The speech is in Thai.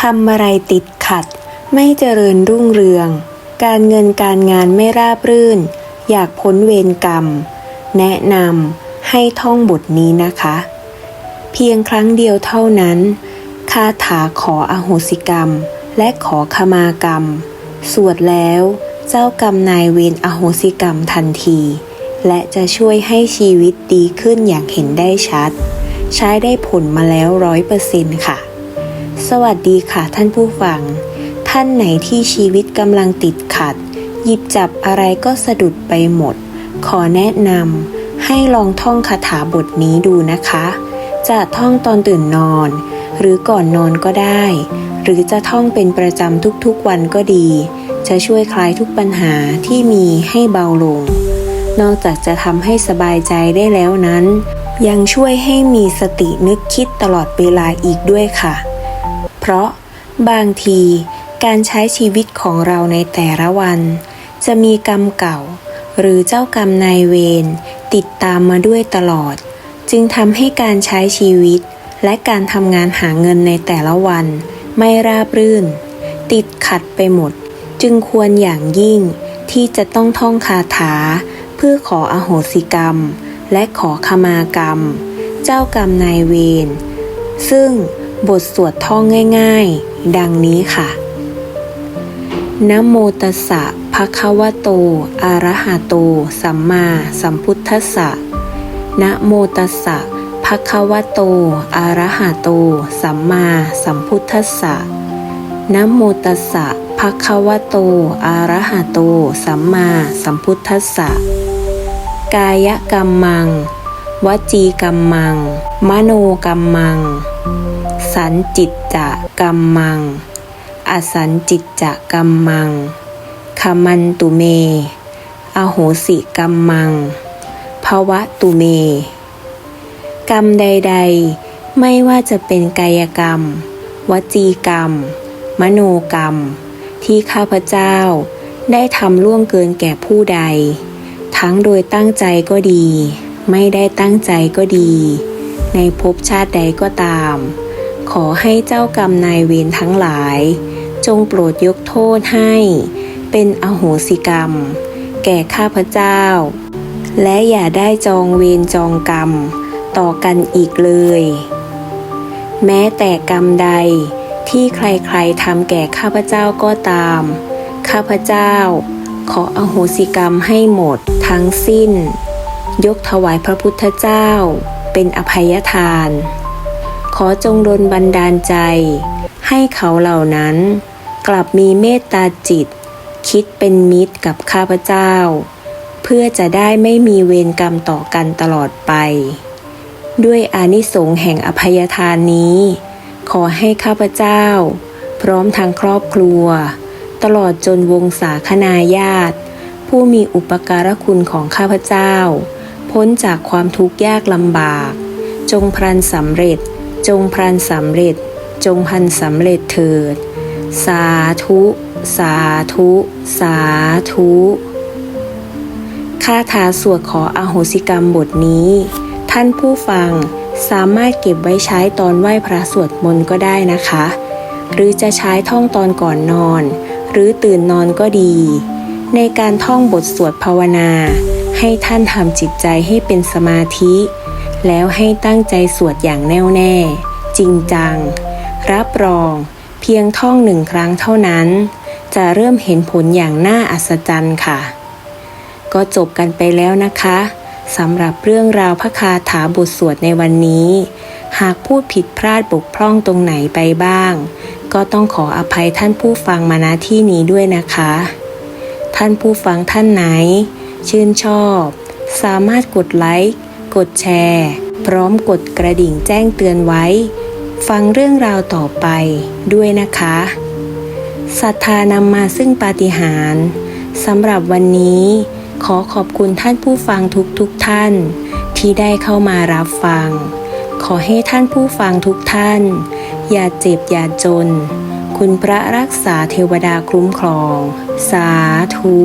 ทำอะไรติดขัด ไม่เจริญรุ่งเรือง การเงินการงานไม่ราบรื่น อยากพ้นเวรกรรม แนะนำให้ท่องบทนี้นะคะ เพียงครั้งเดียวเท่านั้นคาถาขออโหสิกรรม และขอขมากรรม สวดแล้วเจ้ากรรมนายเวรอโหสิกรรมทันที และจะช่วยให้ชีวิตดีขึ้นอย่างเห็นได้ชัด ใช้ได้ผลมาแล้วร้อยเปอร์เซ็นต์ค่ะ สวัสดีค่ะท่านผู้ฟัง ท่านไหนที่ชีวิตกำลังติดขัด หยิบจับอะไรก็สะดุดไปหมด ขอแนะนำให้ลองท่องคาถาบทนี้ดูนะคะ จะท่องตอนตื่นนอน หรือก่อนนอนก็ได้ หรือจะท่องเป็นประจำทุกๆวันก็ดี จะช่วยคลายทุกปัญหาที่มีให้เบาลง นอกจากจะทำให้สบายใจได้แล้วนั้น ยังช่วยให้มีสตินึกคิดตลอดเวลาอีกด้วยค่ะ ราะบางทีการใช้ชีวิตของเราในแต่ละวัน จะมีกรรมเก่า หรือเจ้ากรรมนายเวรติดตามมาด้วยตลอด จึงทำให้การใช้ชีวิต และการทำงานหาเงินในแต่ละวัน ไม่ราบรื่น ติดขัดไปหมด จึงควรอย่างยิ่งที่จะต้องท่องคาถา เพื่อขออโหสิกรรม และขอขมากรรม เจ้ากรรมนายเวรซึ่ง บทสวดท่องง่ายๆ ดังนี้ค่ะนะโมตัสสะภะคะวะโต อะระหะโต สัมมาสัมพุทธัสสะนะโมตัสสะภะคะวะโต อะระหะโต สัมมาสัมพุทธัสสะนะโมตัสสะภะคะวะโต อะระหะโต สัมมาสัมพุทธัสสะ กายกรรมัง วจีกรรมัง มโนกรรมัง สันจิตจะกรรมัง อสันจิตจะกรรมังขมันตุเม อโหสิกรรมัง ภวะตุเม กรรมใด ๆ ไม่ว่าจะเป็นกายกรรม วจีกรรม มโนกรรม ที่ข้าพเจ้าได้ทำล่วงเกินแก่ผู้ใด ทั้งโดยตั้งใจก็ดี ไม่ได้ตั้งใจก็ดี ในภพชาติใดก็ตาม ขอให้เจ้ากรรมนายเวรทั้งหลาย จงโปรดยกโทษให้ เป็นอโหสิกรรม แก่ข้าพเจ้า และอย่าได้จองเวรจองกรรม ต่อกันอีกเลย แม้แต่กรรมใดที่ใครๆทำแก่ข้าพเจ้าก็ตาม ข้าพเจ้า ขออโหสิกรรมให้หมดทั้งสิ้น ยกถวายพระพุทธเจ้า เป็นอภัยทาน ขอจงดลบันดาลใจ ให้เขาเหล่านั้น กลับมีเมตตาจิต คิดเป็นมิตรกับข้าพเจ้า เพื่อจะได้ไม่มีเวรกรรมต่อกันตลอดไป ด้วยอานิสงส์แห่งอภัยทานนี้ ขอให้ข้าพเจ้า พร้อมทางครอบครัว ตลอดจนวงศาคณาญาติ ผู้มีอุปการะคุณของข้าพเจ้า พ้นจากความทุกข์ยากลำบาก จงพรันสำเร็จ จงพรันสำเร็จ จงพันสำเร็จเถิด สาธุ สาธุ สาธุคาถาสวดขออโหสิกรรมบทนี้ ท่านผู้ฟังสามารถเก็บไว้ใช้ตอนไหว้พระสวดมนต์ก็ได้นะคะ หรือจะใช้ท่องตอนก่อนนอน หรือตื่นนอนก็ดี ในการท่องบทสวดภาวนา ให้ท่านทำจิตใจให้เป็นสมาธิ แล้วให้ตั้งใจสวดอย่างแน่วแน่ จริงจัง รับรอง เพียงท่องหนึ่งครั้งเท่านั้น จะเริ่มเห็นผลอย่างน่าอัศจรรย์ค่ะ ก็จบกันไปแล้วนะคะสำหรับเรื่องราวพระคาถาบทสวดในวันนี้ หากพูดผิดพลาดบกพร่องตรงไหนไปบ้าง ก็ต้องขออภัยท่านผู้ฟังมาณที่นี้ด้วยนะคะ ท่านผู้ฟังท่านไหน ชื่นชอบ สามารถกดไลค์ กดแชร์ พร้อมกดกระดิ่งแจ้งเตือนไว้ ฟังเรื่องราวต่อไปด้วยนะคะศรัทธานำมาซึ่งปาฏิหาริย์สำหรับวันนี้ ขอขอบคุณท่านผู้ฟังทุกๆทท่าน ที่ได้เข้ามารับฟัง ขอให้ท่านผู้ฟังทุกท่าน อย่าเจ็บอย่าจน คุณพระรักษาเทวดาคุ้มครอง สาธุ